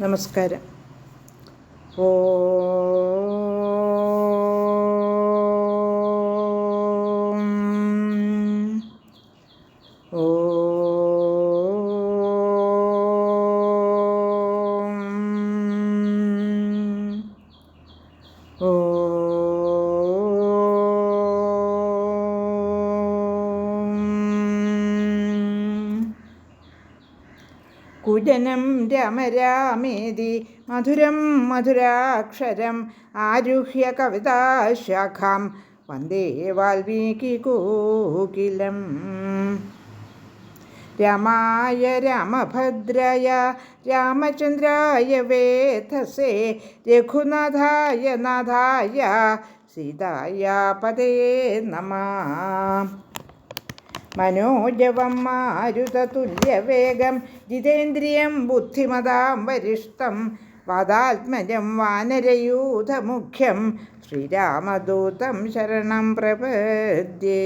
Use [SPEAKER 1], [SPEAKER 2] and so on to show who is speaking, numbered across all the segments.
[SPEAKER 1] നമസ്കാരം ഓ കുജനം രമരാമേതി മധുരം മധുരാക്ഷരം ആരുഹ്യ കവിതാശാഖാം വന്ദേ വാൽമീകി കോകിലം രമായ രാമഭദ്രായ രാമചന്ദ്രായ വേധസേ രഘുനാഥായ നാഥായ സീതായ പതേ നമ മനോജവം മാരുതതുല്യവേഗം ജിതേന്ദ്രിയം ബുദ്ധിമതാം വരിഷ്ടം വാദാത്മജം വാനരയൂഥമുഖ്യം ശ്രീരാമദൂതം ശരണം പ്രപദ്യേ.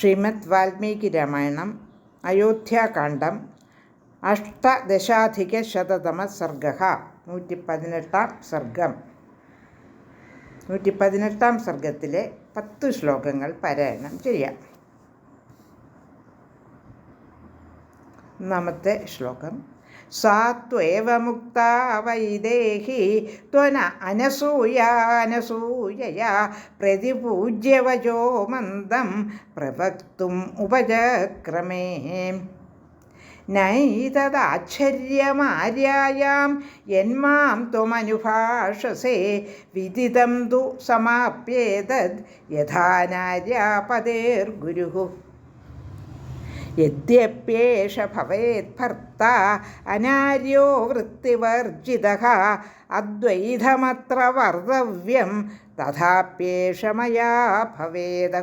[SPEAKER 1] ശ്രീമദ് വാൽമീകി രാമായണം അയോധ്യാകാന്ഡം അഷ്ടദശാധികശതമ സർഗ നൂറ്റി പതിനെട്ടാം സർഗം. നൂറ്റി പതിനെട്ടാം സർഗത്തിലെ പത്ത് ശ്ലോകങ്ങൾ പാരായണം ചെയ്യാം. ഒന്നാമത്തെ ശ്ലോകം. സാ ത്വേവ മുക്ത വൈദേഹി ത്വന അനസൂയ അനസൂയയാ പ്രതിപൂജ്യവചോ മന്ദം പ്രവക്തും ഉപചക്രമേ നൈതദാശ്ചര്യമാര്യായാം. യന്മാം ത്വമനുഭാഷസേ വിദിതം തു സമാപ്യേതദ് യഥാ നാര്യാപതേർഗുരുഃ യദ്യപ്യേഷ ഭവേത് ഭർത്ത അനാര്യോ വൃത്തിവർജിത അദ്വൈതമത്ര വർദ്ധവ്യം തഥാപ്യേഷ മയാ ഭവേത്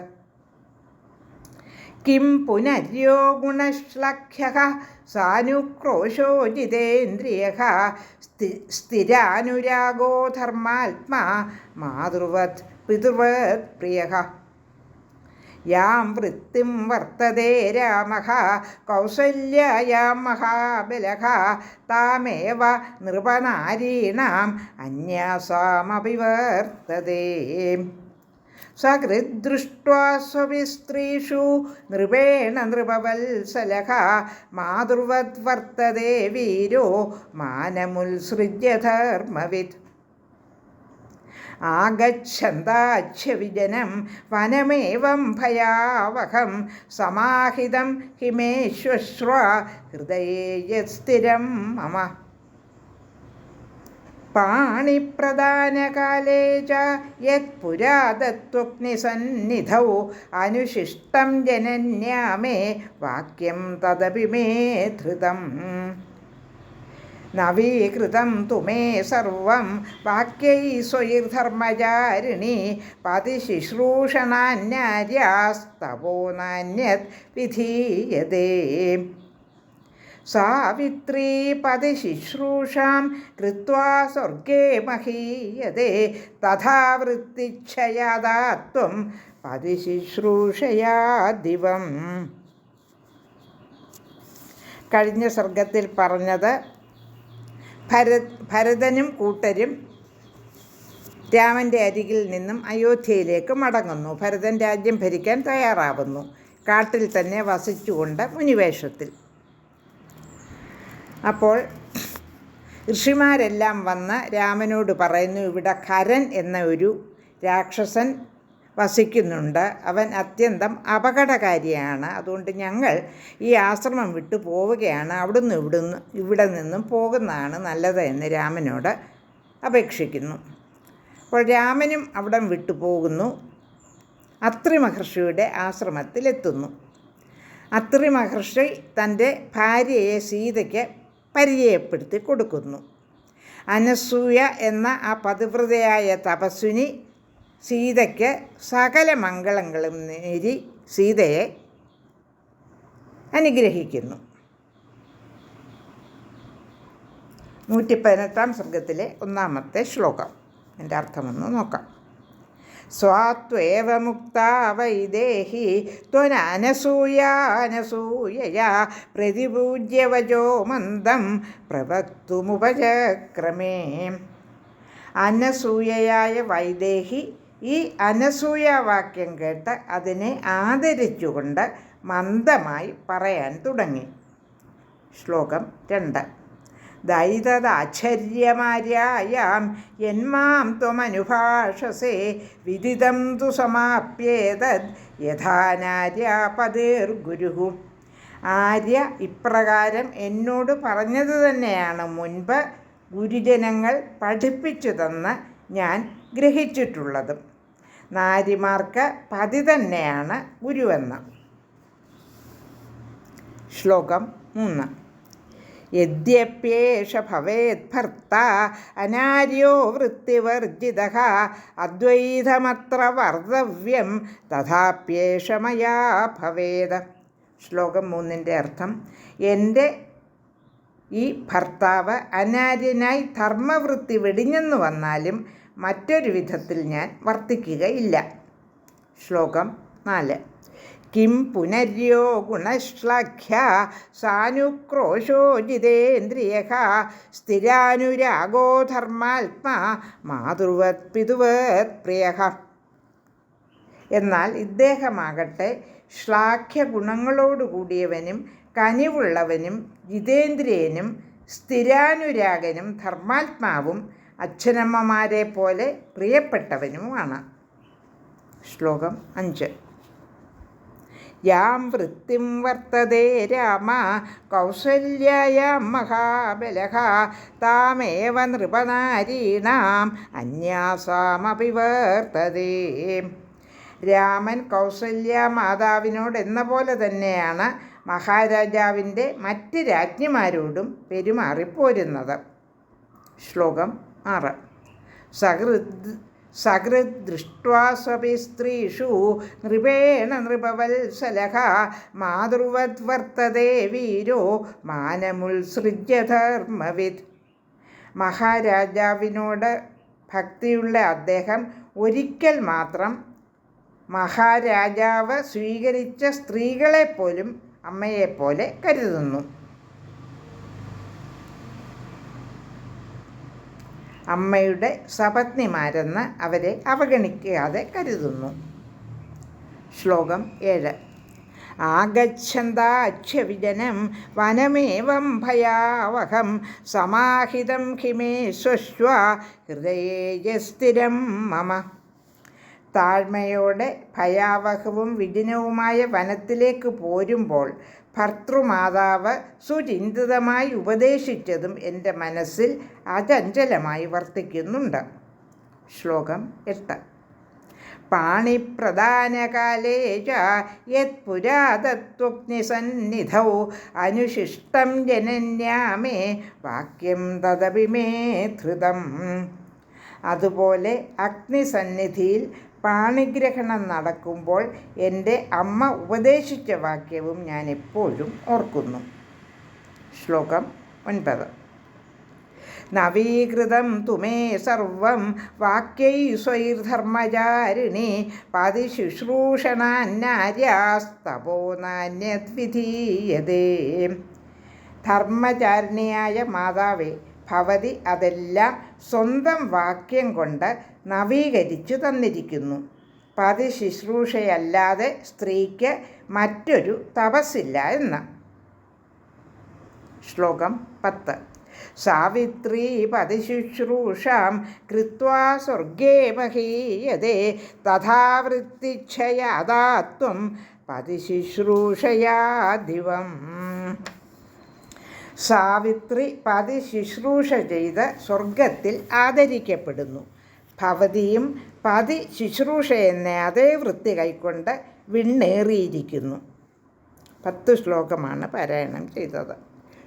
[SPEAKER 1] കിം പുനര്യോ ഗുണശ്ലഖ്യ സാനുക്രോശോ ജിതേന്ദ്രിയഃ സ്ഥി സ്ഥിരാനുരാഗോ ധർമാത്മാ മാതൃവത് പിതൃവത് പ്രിയഃ യാം വൃത്തിം വർത്തതേ രാമഃ കൗസല്യായാം മഹാബലഃ താമേവ നൃപനാരീണാം അന്യാസാമപി വർത്തതേ സഹൃദ്ദൃഷ്ട്വാ സ്വവിസ്ത്രീഷു നൃപേണ നൃപവത്സലഹ മാതൃവദ്വർത്തതേ വീരോ. മാനമുത്സൃജ്യ ധർമ്മവിത് ആഗന്താച്ഛവിജനം വനമേവം ഭയാവഹം. സമാഹിതം ഹിമേശ്വശ്ര ഹൃദയേ മമ. പാണിപ്രധാനകാലേ ച യത്പുരാതത്വഗ്നിസന്നിധൗ അനുശിഷ്ടം ജനന്യാമേ വാക്യം തദപി മേ ധൃതം. നവീകൃതം തുമേ സർവം വാക്യൈ സ്വൈർധർമ്മചാരിണി പതിശുശ്രൂഷണാന്യാസ്തവോ നാന്യത് വിധീയതേ. സാവിത്രീ പതിശുശ്രൂഷാം കൃത്വാ സ്വർഗേ മഹീയതേ. തഥാ വൃത്തിച്ഛയാദാത്വം പതിശുശ്രൂഷയാ ദിവം. കഴിഞ്ഞ സർഗത്തിൽ പറഞ്ഞത് ഭര ഭരതനും കൂട്ടരും രാമന്റെ അരികിൽ നിന്നും അയോധ്യയിലേക്ക് മടങ്ങുന്നു. ഭരതൻ രാജ്യം ഭരിക്കാൻ തയ്യാറാവുന്നു. കാട്ടിൽ തന്നെ വസിച്ചുകൊണ്ട് മുനിവേഷത്തിൽ. അപ്പോൾ ഋഷിമാരെല്ലാം വന്ന് രാമനോട് പറയുന്നു ഇവിടെ കരൻ എന്ന ഒരു രാക്ഷസൻ വസിക്കുന്നുണ്ട്. അവൻ അത്യന്തം അപകടകാരിയാണ്. അതുകൊണ്ട് ഞങ്ങൾ ഈ ആശ്രമം വിട്ടു പോവുകയാണ്. അവിടുന്ന് ഇവിടുന്ന് ഇവിടെ നിന്നും പോകുന്നതാണ് നല്ലത് എന്ന് രാമനോട് അപേക്ഷിക്കുന്നു. അപ്പോൾ രാമനും അവിടം വിട്ടു പോകുന്നു. അത്രി മഹർഷിയുടെ ആശ്രമത്തിലെത്തുന്നു. അത്രി മഹർഷി തന്റെ ഭാര്യയെ സീതയ്ക്ക് പരിചയപ്പെടുത്തി കൊടുക്കുന്നു. അനസൂയ എന്ന ആ പതിവ്രതയായ തപസ്വിനി സീതയ്ക്ക് സകല മംഗളങ്ങളും നേരി സീതയെ അനുഗ്രഹിക്കുന്നു. നൂറ്റി പതിനെട്ടാം സർഗത്തിലെ ഒന്നാമത്തെ ശ്ലോകം. എന്റെ അർത്ഥമൊന്ന് നോക്കാം. സ്വാത്വേവ മുക്ത വൈദേഹി ത്വനനസൂയാനസൂയയാ പ്രതിപൂജ്യവചോ മന്ദം പ്രവക്തുമുപചക്രമേ അനസൂയയായ വൈദേഹി ഈ അനസൂയാവാക്യം കേട്ട് അതിനെ ആദരിച്ചുകൊണ്ട് മന്ദമായി പറയാൻ തുടങ്ങി. ശ്ലോകം രണ്ട്. ദൈതദാശ്ചര്യമാര്യായാം യന്മാം ത്വമനുഭാഷസേ വിദിതം തു സമാപ്യേതദ് യഥാനാര്യാപതിർഗുരു ആര്യ ഇപ്രകാരം എന്നോട് പറഞ്ഞത് തന്നെയാണ്. മുൻപ് ഗുരുജനങ്ങൾ പഠിപ്പിച്ചു തന്ന് ഞാൻ ഗ്രഹിച്ചിട്ടുള്ളതും. നാരിമാർക്ക് പതി തന്നെയാണ് ഗുരുവെന്ന്. ശ്ലോകം മൂന്ന്. യദ്യപ്യേഷ ഭവേത് ഭർത്ത അനാര്യോ വൃത്തിവർജിത അദ്വൈതമത്ര വർദ്ധവ്യം തഥാപ്യേഷ മയാ ഭവേത് ശ്ലോകം മൂന്നിന്റെ അർത്ഥം എന്റെ ഈ ഭർത്താവ് അനാര്യനായി ധർമ്മവൃത്തി വെടിഞ്ഞെന്ന് വന്നാലും മറ്റൊരു വിധത്തിൽ ഞാൻ വർത്തിക്കുകയില്ല. ശ്ലോകം നാല്. കിം പുനര്യോ ഗുണശ്ലാഘ്യ സാനുക്രോശോ ജിതേന്ദ്രിയ സ്ഥിരാനുരാഗോ ധർമാത്മാ മാതൃവത് പിതുവത് പ്രിയ എന്നാൽ ഇദ്ദേഹമാകട്ടെ ശ്ലാഘ്യ ഗുണങ്ങളോടുകൂടിയവനും കനിവുള്ളവനും ജിതേന്ദ്രിയനും സ്ഥിരാനുരാഗനും ധർമാത്മാവും അച്ഛനമ്മമാരെ പോലെ പ്രിയപ്പെട്ടവനുമാണ്. ശ്ലോകം അഞ്ച്. യാം വൃത്തിം വർത്തതേ രാമ കൗസല്യായാം മഹാബലഹ താമേവ നൃപനാരീണാം അന്യാസാമപി വർത്തതേ രാമൻ കൗസല്യ മാതാവിനോട് എന്ന പോലെ തന്നെയാണ് മഹാരാജാവിന്റെ മറ്റ് രാജ്ഞിമാരോടും പെരുമാറിപ്പോരുന്നത്. ശ്ലോകം ആറ്. സഹൃദ് സഹൃദൃഷ്ട്വാസ്വപി സ്ത്രീഷു നൃപേണ നൃപവത്സലഹ മാതൃവദ്വർത്തതേ വീരോ മാനമുത്സൃജ്യ ധർമ്മവിത് മഹാരാജാവിനോട് ഭക്തിയുള്ള അദ്ദേഹം ഒരിക്കൽ മാത്രം മഹാരാജാവ് സ്വീകരിച്ച സ്ത്രീകളെപ്പോലും അമ്മയെപ്പോലെ കരുതുന്നു. അമ്മയുടെ സപത്നിമാരെന്ന് അവരെ അവഗണിക്കാതെ കരുതുന്നു. ശ്ലോകം ഏഴ്. ആഗന്താക്ഷവിജനം വനമേവം ഭയാവഹം സമാഹിതം ഹിമേ സ്വശ്വ ഹൃദയേ സ്ഥിരം മമ. താഴ്മയോടെ ഭയാവഹവും വിജനവുമായ വനത്തിലേക്ക് പോരുമ്പോൾ ഭർത്തൃമാതാവ് സുചിന്തിതമായി ഉപദേശിച്ചതും എന്റെ മനസ്സിൽ അചഞ്ചലമായി വർത്തിക്കുന്നുണ്ട്. ശ്ലോകം എട്ട്. പാണിപ്രധാനകാലേ ച അനുശിഷ്ടം ജനന്യാമേ വാക്യം തദപി മേ ധൃതം. അതുപോലെ അഗ്നിസന്നിധിയിൽ പാണിഗ്രഹണം നടക്കുമ്പോൾ എന്റെ അമ്മ ഉപദേശിച്ച വാക്യവും ഞാൻ എപ്പോഴും ഓർക്കുന്നു. ശ്ലോകം ഒൻപത്. നവീകൃതം തുമേ സർവം വാക്യൈ സ്വൈർധർമ്മചാരിണി പതിശുശ്രൂഷണാന്യാര്യാസ്തപോ നാന്യദ്വിധീയതേ. ധർമ്മചാരിണിയായ മാതാവേ ഭവതി അതെല്ലാം സ്വന്തം വാക്യം കൊണ്ട് നവീകരിച്ചു തന്നിരിക്കുന്നു. പതി ശുശ്രൂഷയല്ലാതെ സ്ത്രീക്ക് മറ്റൊരു തപസ്സില്ല എന്ന്. ശ്ലോകം പത്ത്. സാവിത്രീ പതിശുശ്രൂഷാം കൃത്വാ സ്വർഗേ മഹീയതേ തഥാവൃത്തിക്ഷയാദാത്വം പതിശുശ്രൂഷയാ ദിവം സാവിത്രി പതി ശുശ്രൂഷ ചെയ്ത് സ്വർഗത്തിൽ ആദരിക്കപ്പെടുന്നു. ഭവതിയും പതി ശുശ്രൂഷ എന്ന അതേ വൃത്തി കൈക്കൊണ്ട് വിണ്ണേറിയിരിക്കുന്നു. പത്ത് ശ്ലോകമാണ് പാരായണം ചെയ്തത്.